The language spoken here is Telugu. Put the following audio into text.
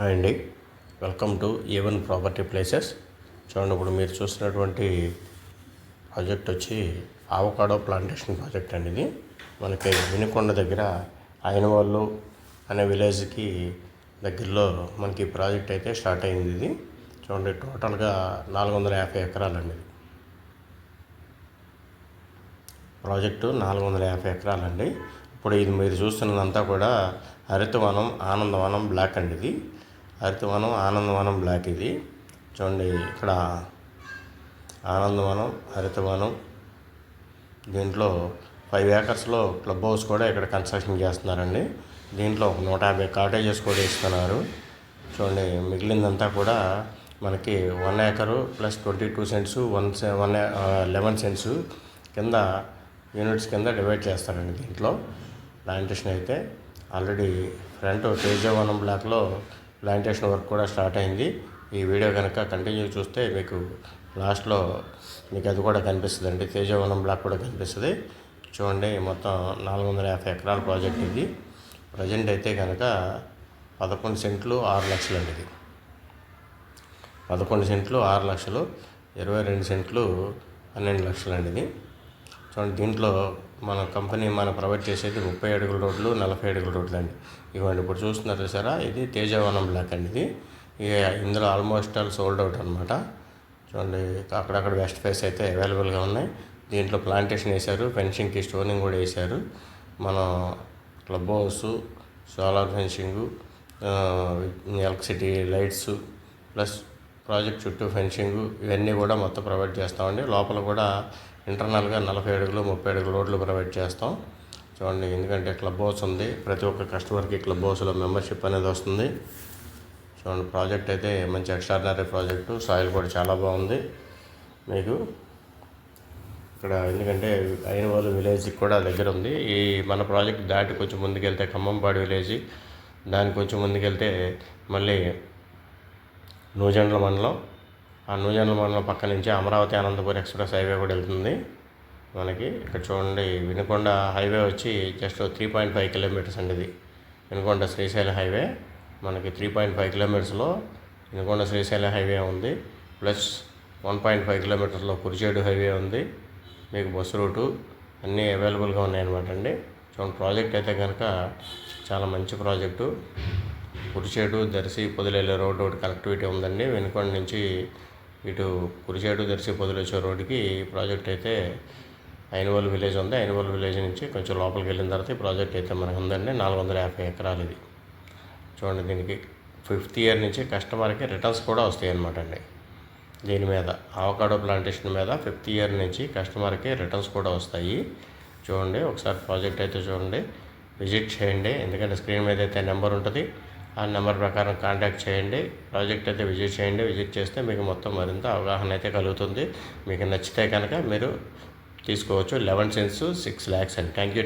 హాయ్ అండి. Welcome to even property places చూడండి ఇప్పుడు మీరు చూసినటువంటి ప్రాజెక్ట్ వచ్చి ఆవకాడో ప్లాంటేషన్ ప్రాజెక్ట్ అండి ఇది. మనకి వినుకొండ దగ్గర ఆయనవాళ్ళు అనే విలేజ్కి దగ్గరలో మనకి ప్రాజెక్ట్ అయితే స్టార్ట్ అయింది ఇది. చూడండి టోటల్గా నాలుగు వందల యాభై ఎకరాలండి ఇది. ప్రాజెక్టు నాలుగు వందల యాభై ఎకరాలండి. ఇప్పుడు ఇది మీరు చూస్తున్నదంతా కూడా హరితవనం ఆనందవనం బ్లాక్ అండి ఇది. హరితవనం ఆనందవనం బ్లాక్ ఇది. చూడండి ఇక్కడ ఆనందవనం హరితవనం. దీంట్లో ఫైవ్ ఏకర్స్లో క్లబ్ హౌస్ కూడా ఇక్కడ కన్స్ట్రక్షన్ చేస్తున్నారండి. దీంట్లో నూట యాభై కాటేజెస్ కూడా ఇస్తున్నారు చూడండి మిగిలిందంతా కూడా మనకి one acre plus twenty two cents one one eleven cents కింద యూనిట్స్ కింద డివైడ్ చేస్తారండి దీంట్లో. ప్లాంటేషన్ అయితే ఆల్రెడీ ఫ్రంట్ తేజవనం బ్లాక్లో ప్లాంటేషన్ వర్క్ కూడా స్టార్ట్ అయింది. ఈ వీడియో కనుక కంటిన్యూ చూస్తే మీకు లాస్ట్లో మీకు అది కూడా కనిపిస్తుందండి. తేజవనం బ్లాక్ కూడా కనిపిస్తుంది. చూడండి మొత్తం నాలుగు వందల యాభై ఎకరాల ప్రాజెక్ట్ ఇది. ప్రజెంట్ అయితే కనుక పదకొండు సెంట్లు ఆరు లక్షలు అండి ఇది. పదకొండు సెంట్లు ఆరు లక్షలు ఇరవై రెండు సెంట్లు పన్నెండు లక్షలు అండి ఇది. చూడండి దీంట్లో మన కంపెనీ మన ప్రొవైడ్ చేసేది ముప్పై అడుగుల రోడ్లు నలభై అడుగుల రోడ్లు అండి ఇవ్వండి ఇప్పుడు చూస్తున్నారు చూసారా? ఇది తేజవనం బ్లాక్ అండి ఇది. ఇక ఇందులో ఆల్మోస్ట్ ఆల్ సోల్డ్ అవుట్ అనమాట చూడండి అక్కడక్కడ వెస్ట్ ఫేస్ అయితే అవైలబుల్గా ఉన్నాయి. దీంట్లో ప్లాంటేషన్ వేశారు ఫెన్సింగ్కి స్టోనింగ్ కూడా వేశారు. మనం club house solar fencing electricity lights plus project చుట్టూ ఫెన్సింగ్ ఇవన్నీ కూడా మొత్తం ప్రొవైడ్ చేస్తామండి. లోపల కూడా ఇంటర్నల్గా నలభై అడుగులు ముప్పై అడుగులు రోడ్లు ప్రొవైడ్ చేస్తాం. చూడండి ఎందుకంటే క్లబ్ హౌస్ ఉంది. ప్రతి ఒక్క కస్టమర్కి క్లబ్ హౌస్లో మెంబర్షిప్ అనేది వస్తుంది. చూడండి ప్రాజెక్ట్ అయితే మంచి ఎక్స్ట్రాడినరీ ప్రాజెక్టు. సాయిల్ కూడా చాలా బాగుంది మీకు. ఇక్కడ ఎందుకంటే అయినవాళ్ళు విలేజ్కి కూడా దగ్గర ఉంది. ఈ మన ప్రాజెక్ట్ దాటి కొంచెం ముందుకెళ్తే ఖమ్మంపాడు విలేజ్ దాని కొంచెం ముందుకెళ్తే మళ్ళీ నూజెండ్ల మండలం. ఆ నూజెండ్ల మండలం పక్క నుంచి అమరావతి అనంతపురం ఎక్స్ప్రెస్ హైవే కూడా వెళ్తుంది. మనకి ఇక్కడ చూడండి వినుకొండ హైవే వచ్చి just three point five kilometres అండి ఇది. వినుకొండ శ్రీశైలం హైవే. మనకి త్రీ పాయింట్ ఫైవ్ కిలోమీటర్స్లో వినుకొండ శ్రీశైలం హైవే ఉంది. ప్లస్ వన్ పాయింట్ ఫైవ్ కిలోమీటర్స్లో కురిచేడు హైవే ఉంది. మీకు బస్సు రూటు అన్నీ అవైలబుల్గా ఉన్నాయన్నమాట అండి. చూడండి ప్రాజెక్ట్ అయితే కనుక చాలా మంచి ప్రాజెక్టు. కురిచేడు దర్శి పొదిలేళ్ళ రోడ్డు ఒకటి కనెక్టివిటీ ఉందండి. వెనుకొండ నుంచి ఇటు కురిచేడు దర్శి పొదిలి రోడ్డుకి ఈ ప్రాజెక్ట్ అయితే ఐనవల్ విలేజ్ ఉంది. ఐనవల్ విలేజ్ నుంచి కొంచెం లోపలికి వెళ్ళిన తర్వాత ఈ ప్రాజెక్ట్ అయితే మనకు ఉందండి. నాలుగు వందల యాభై ఎకరాలు ఇది. చూడండి దీనికి ఫిఫ్త్ ఇయర్ నుంచి కస్టమర్కి రిటర్న్స్ కూడా వస్తాయి అనమాట అండి. దీని మీద ఆవకాడో ప్లాంటేషన్ మీద ఫిఫ్త్ ఇయర్ నుంచి కస్టమర్కి రిటర్న్స్ కూడా వస్తాయి. చూడండి ఒకసారి ప్రాజెక్ట్ అయితే చూడండి విజిట్ చేయండి. ఎందుకంటే స్క్రీన్ మీద అయితే నెంబర్ ఉంటుంది. ఆ నెంబర్ ప్రకారం కాంటాక్ట్ చేయండి. ప్రాజెక్ట్ అయితే విజిట్ చేయండి. విజిట్ చేస్తే మీకు మొత్తం మరింత అవగాహన అయితే కలుగుతుంది. మీకు నచ్చితే కనుక మీరు తీసుకోవచ్చు. Eleven cents six lakhs and thank you.